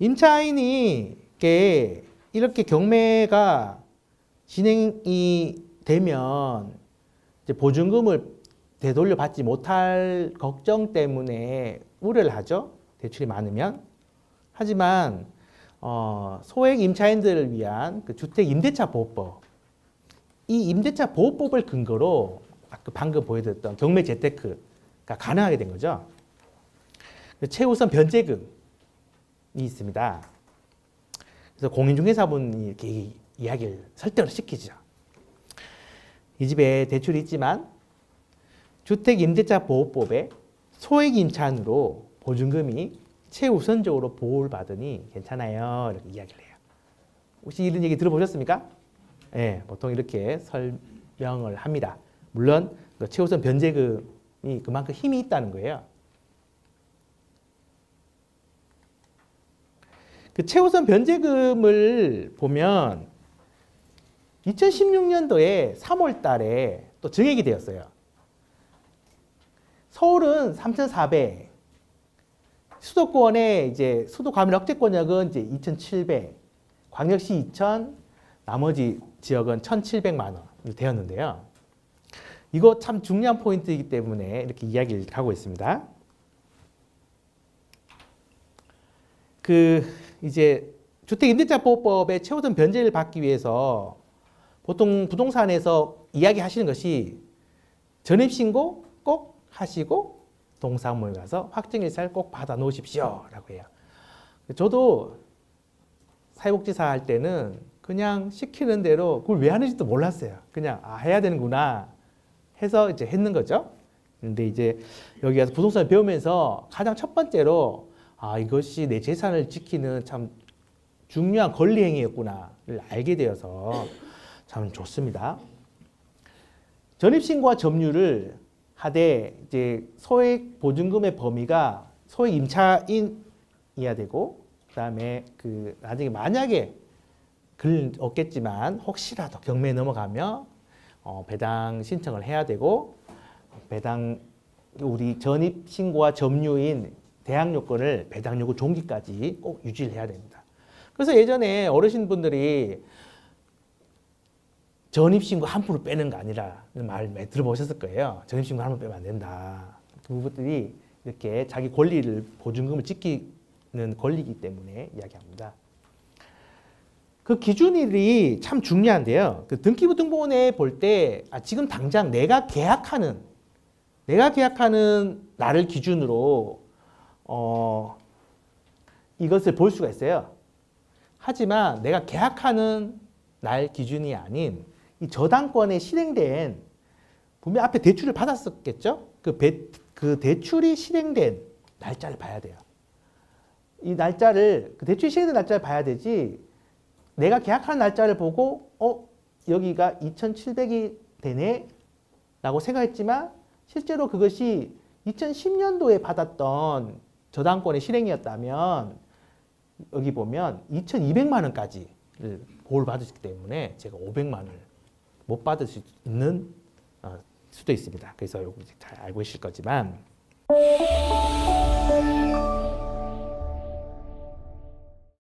임차인이 게 이렇게 경매가 진행이 되면 보증금을 되돌려 받지 못할 걱정 때문에 우려를 하죠. 대출이 많으면. 하지만 어, 소액 임차인들을 위한 그 주택 임대차 보호법 이 임대차 보호법을 근거로 방금 보여드렸던 경매 재테크가 가능하게 된 거죠. 그 최우선 변제금이 있습니다. 그래서 공인중개사분이 이렇게 이야기를 설득을 시키죠. 이 집에 대출이 있지만 주택 임대차 보호법에 소액 임차인으로 보증금이 최우선적으로 보호를 받으니 괜찮아요. 이렇게 이야기를 해요. 혹시 이런 얘기 들어보셨습니까? 예, 보통 이렇게 설명을 합니다. 물론 그 최우선 변제금이 그만큼 힘이 있다는 거예요. 그 최우선 변제금을 보면 2016년도에 3월 달에 또 증액이 되었어요. 서울은 3,400, 수도권의 이제 수도 과밀 억제권역은 이제 2,700, 광역시 2,000, 나머지 지역은 1,700만 원 되었는데요. 이거 참 중요한 포인트이기 때문에 이렇게 이야기를 하고 있습니다. 그 이제 주택임대차보호법의 최우선 변제를 받기 위해서 보통 부동산에서 이야기하시는 것이 전입신고 꼭 하시고 동사무에 가서 확정일자를 꼭 받아 놓으십시오 라고 해요. 저도 사회복지사 할 때는 그냥 시키는 대로 그걸 왜 하는지도 몰랐어요. 그냥 아 해야 되는구나 해서 이제 했는 거죠. 근데 이제 여기 가서 부동산을 배우면서 가장 첫 번째로 아 이것이 내 재산을 지키는 참 중요한 권리 행위였구나를 알게 되어서 참 좋습니다. 전입신고와 점유를 하되 이제 소액 보증금의 범위가 소액 임차인이어야 되고 그다음에 그 나중에 만약에 글 없겠지만 혹시라도 경매에 넘어가면 어, 배당 신청을 해야 되고 배당 우리 전입 신고와 점유인 대항 요건을 배당 요구 종기까지 꼭 유지를 해야 됩니다. 그래서 예전에 어르신분들이 전입신고 한 푼을 빼는 거 아니라 말 들어보셨을 거예요. 전입신고 한 푼 빼면 안 된다. 그것들이 이렇게 자기 권리를 보증금을 지키는 권리이기 때문에 이야기합니다. 그 기준일이 참 중요한데요. 그 등기부 등본에 볼 때 아, 지금 당장 내가 계약하는 내가 계약하는 날을 기준으로 어, 이것을 볼 수가 있어요. 하지만 내가 계약하는 날 기준이 아닌 이 저당권에 실행된 분명 앞에 대출을 받았었겠죠? 그, 배, 그 대출이 실행된 날짜를 봐야 돼요. 이 날짜를 그 대출이 실행된 날짜를 봐야 되지 내가 계약하는 날짜를 보고 어 여기가 2,700이 되네 라고 생각했지만 실제로 그것이 2010년도에 받았던 저당권의 실행이었다면 여기 보면 2,200만 원까지 보호를 받으셨기 때문에 제가 500만 원을 못 받을 수 있는 어, 수도 있습니다. 그래서 요거 잘 알고 계실 거지만